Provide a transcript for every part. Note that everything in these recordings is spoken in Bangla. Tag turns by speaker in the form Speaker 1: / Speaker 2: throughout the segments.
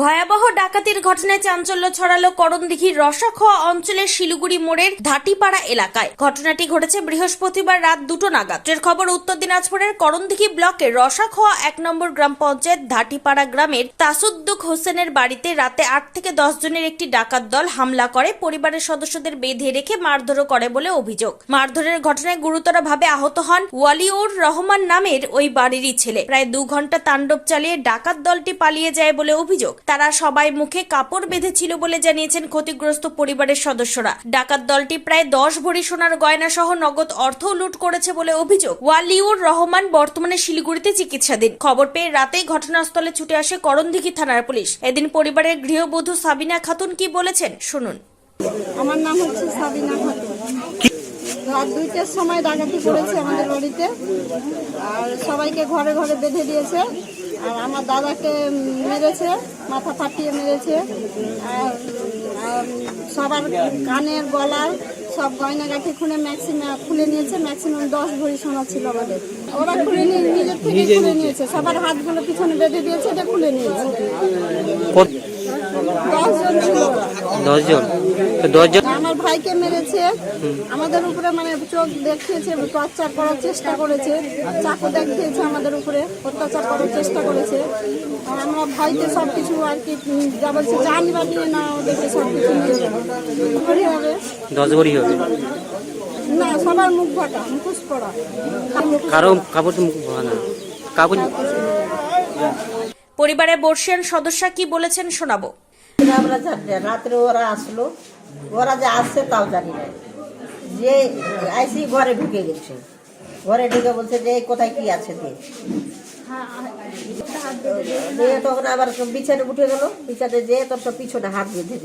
Speaker 1: ভয়াবহ ডাকাতির ঘটনায় চাঞ্চল্য ছড়ালো করণদিঘির রসাখোয়া অঞ্চলের শিলিগুড়ি মোড়ের ধাটিপাড়া এলাকায়। ঘটনাটি ঘটেছে বৃহস্পতিবার রাত দুটো নাগাদ। খবর উত্তর দিনাজপুরের করণদিঘি ব্লকের রসাখোয়া এক নম্বর গ্রাম পঞ্চায়েত ধাটিপাড়া গ্রামের তাসুদ্দুক হোসেনের বাড়িতে রাতে আট থেকে দশ জনের একটি ডাকাত দল হামলা করে, পরিবারের সদস্যদের বেঁধে রেখে মারধরও করে বলে অভিযোগ। মারধরের ঘটনায় গুরুতরভাবে আহত হন ওয়ালিউর রহমান নামের ওই বাড়িরই ছেলে। প্রায় দু ঘণ্টা তাণ্ডব চালিয়ে ডাকাত দলটি পালিয়ে যায় বলে অভিযোগ। তারা সবাই মুখে কাপড় বেঁধেছিল বলে জানিয়েছেন ক্ষতিগ্রস্ত পরিবারের সদস্যরা। ডাকাত দলটি প্রায় দশ ভরি সোনার গয়না সহ নগদ অর্থ লুট করেছে বলে অভিযোগ। ওয়ালিউর রহমান বর্তমানে শিলিগুড়িতে চিকিৎসাধীন। খবর পেয়ে রাতেই ঘটনাস্থলে ছুটে আসে করণদিঘি থানার পুলিশ। এদিন পরিবারের গৃহবধূ সাবিনা খাতুন কি বলেছেন শুনুন।
Speaker 2: আমার নাম হচ্ছে সাবিনা খাতুন। রাত দুইটার সময় ডাকাতি করেছে আমাদের বাড়িতে। আর সবাইকে ঘরে ঘরে বেঁধে দিয়েছে। আর আমার দাদাকে মেরেছে মাথা ফাটিয়ে মেরেছে। আর সবার কানের গলার সব গয়নাগাঠি খুলে ম্যাক্সিমাম খুলে নিয়েছে ম্যাক্সিমাম দশ ভরি সোনা ছিল আমাদের। ওরা খুলে নিয়ে নিজের থেকে খুলে নিয়েছে। সবার হাতগুলো পিছনে বেঁধে দিয়েছে এটা খুলে নিয়েছে। দশজন ছিল
Speaker 3: দশজন? দশজন
Speaker 2: ভাইকে মেরেছে। আমাদের উপরে মানে চোখ দেখিয়েছে টর্চার করার চেষ্টা করেছে চাকু দেখিয়েছে আমাদের উপরে অত্যাচার করার চেষ্টা করেছে। আর আমরা ভাইকে সব কিছু আর কি যা বলছে জানি বা নিয়ে না ওদেরকে সব কিছু নিয়ে যাব। হবে?
Speaker 3: দশ ভরি হবে।
Speaker 2: না সবার মুখ ফাটা মুখোশ পড়া
Speaker 3: কারও কাপড় মুখ না। কাপড়
Speaker 1: পরিবারের বর্ষিয়ান সদস্য কি বলেছেন শোনাবো।
Speaker 4: রাত্রে ওরা আসলো ওরা যে আসছে তাও জানি না। যে আইসি ঘরে ঢুকে গেছে। ঘরে ঢুকে বলছে যে কোথায় কি আছে দিয়ে আবার বিছানে উঠে বিছানে যে তোর পিছনে হাত বেঁধে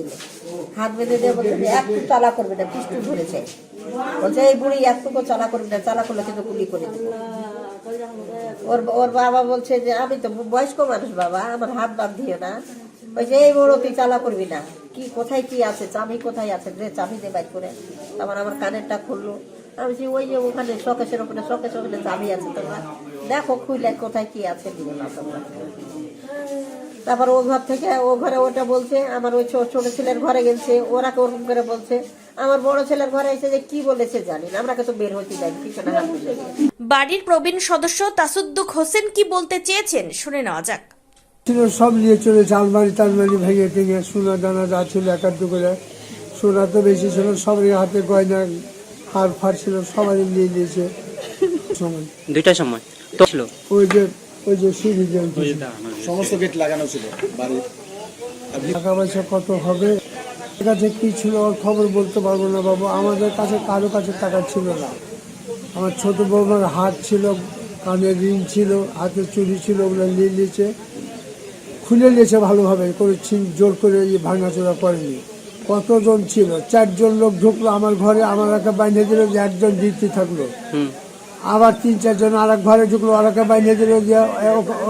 Speaker 4: হাত বেঁধে দিয়ে বলছে যে চালা করবে না ধরেছে। বলছে, এই বুড়ি চালা করবে না, চালা করে ওর ওর বাবা বলছে যে, আমি তো বয়স্ক মানুষ বাবা, আমার হাত বাদ দিও না এই বড় তুই চালা করবি না। কি, কোথায় কি আছে? চাবি কোথায় আছে? চাবি দে করে। তারপর আমার কানেরটা খুললো। আমি বলছি, ওই যে ওখানে শকেশের ওখানে শকেশ ওখানে চাবি আছে তোমরা দেখো খুলে কোথায় কি আছে না তোমরা তারপর ও ঘর থেকে, ও ঘরে ওটা বলছে, আমার ওই ছোট ছেলের ঘরে গেছে ওরা ওরকম করে বলছে। আমার বড় ছেলের ঘরে এসে যে কি বলেছে জানি না, আমরা তো বের হতে যাই হাত তুলে
Speaker 1: বাড়ির প্রবীণ সদস্য তাসুদ্দুক হোসেন কি বলতে চেয়েছেন? শুনে নেওয়া যাক।
Speaker 5: ছিল সব নিয়ে চলেছে আলমারি টালমারি ভেঙে টেঙে সোনা দানা যা ছিল একাত্তর করে। সোনা তো বেশি ছিল সবারই হাতে গয়না হার ফার ছিল সবাই নিয়ে নিয়েছে। সময়।
Speaker 3: দুইটার সময়। তো ছিল?
Speaker 5: ওই যে ওই যে সিঁড়ি যে
Speaker 6: সমস্ত গেট লাগানো ছিল বাড়ির
Speaker 5: টাকা পয়সা কত হবে? কাছে কি ছিল ওর খবর বলতে পারব না বাবু। আমাদের কাছে কারও কাছে টাকা ছিল না। আমার ছোট বৌমার হাত ছিল কানে রিং ছিল হাতে চুরি ছিল ওগুলো নিয়ে নিয়েছে। খুলে নিয়েছে ভালোভাবে করে ছিন জোর করে ইয়ে ভাঙাচোরা করেনি। কতজন ছিল? চারজন লোক ঢুকলো আমার ঘরে আমার একটা বাইন্ধে দিল যে একজন ডিউটি থাকল। আবার তিন চারজন আর এক ঘরে ঢুকলো আর একটা বাইন্ধে দিল যে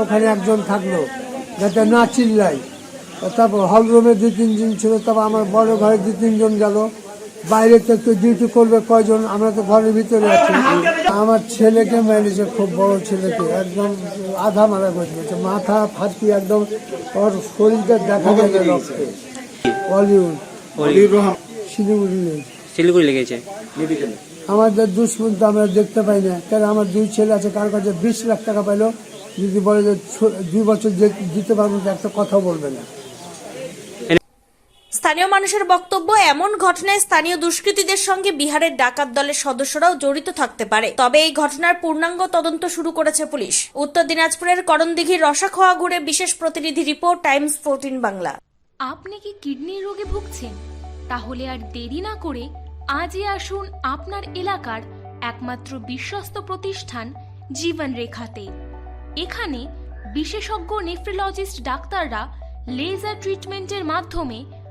Speaker 5: ওখানে একজন থাকল যাতে না চিল্লাই তারপর হল রুমে দু তিনজন ছিল তারপর আমার বড় ঘরে দু তিনজন গেল। বাইরে তো একটু ডিউটি করবে কয়জন আমরা তো ঘরের ভিতরে আছি। আমার ছেলেকে মেরেছে খুব বড় ছেলেকে একদম আধা মারা করে দিয়েছে মাথা ফাটি একদম ওর শরীরটা দেখা যায় না রক্তে। বলিউড শিলিগুড়ি
Speaker 3: শিলিগুড়ি লেগেছে।
Speaker 5: আমাদের দুশ্মন তো আমরা দেখতে পাই না। কারণ আমার দুই ছেলে আছে কার কাছে বিশ লাখ টাকা পাইলো যদি বলে যে দুই বছর দিতে পারব একটা কথা বলবে না।
Speaker 1: স্থানীয় মানুষের বক্তব্য, এমন ঘটনায় স্থানীয় দুষ্কৃতীদের সঙ্গে বিহারের ডাকাত দলের সদস্যরাও জড়িত থাকতে পারে। তবে এই ঘটনার পূর্ণাঙ্গ তদন্ত শুরু করেছে পুলিশ। উত্তর দিনাজপুরের করণদিঘির রসাখোয়া ঘুরে বিশেষ প্রতিনিধি রিপোর্ট, টাইমস ফোরটিন বাংলা।
Speaker 7: আপনি কি কিডনির রোগে ভুগছেন? তাহলে আর দেরি না করে আজই আসুন আপনার এলাকার একমাত্র বিশ্বস্ত প্রতিষ্ঠান জীবন রেখাতে এখানে বিশেষজ্ঞ নেফ্রোলজিস্ট ডাক্তাররা লেজার ট্রিটমেন্টের মাধ্যমে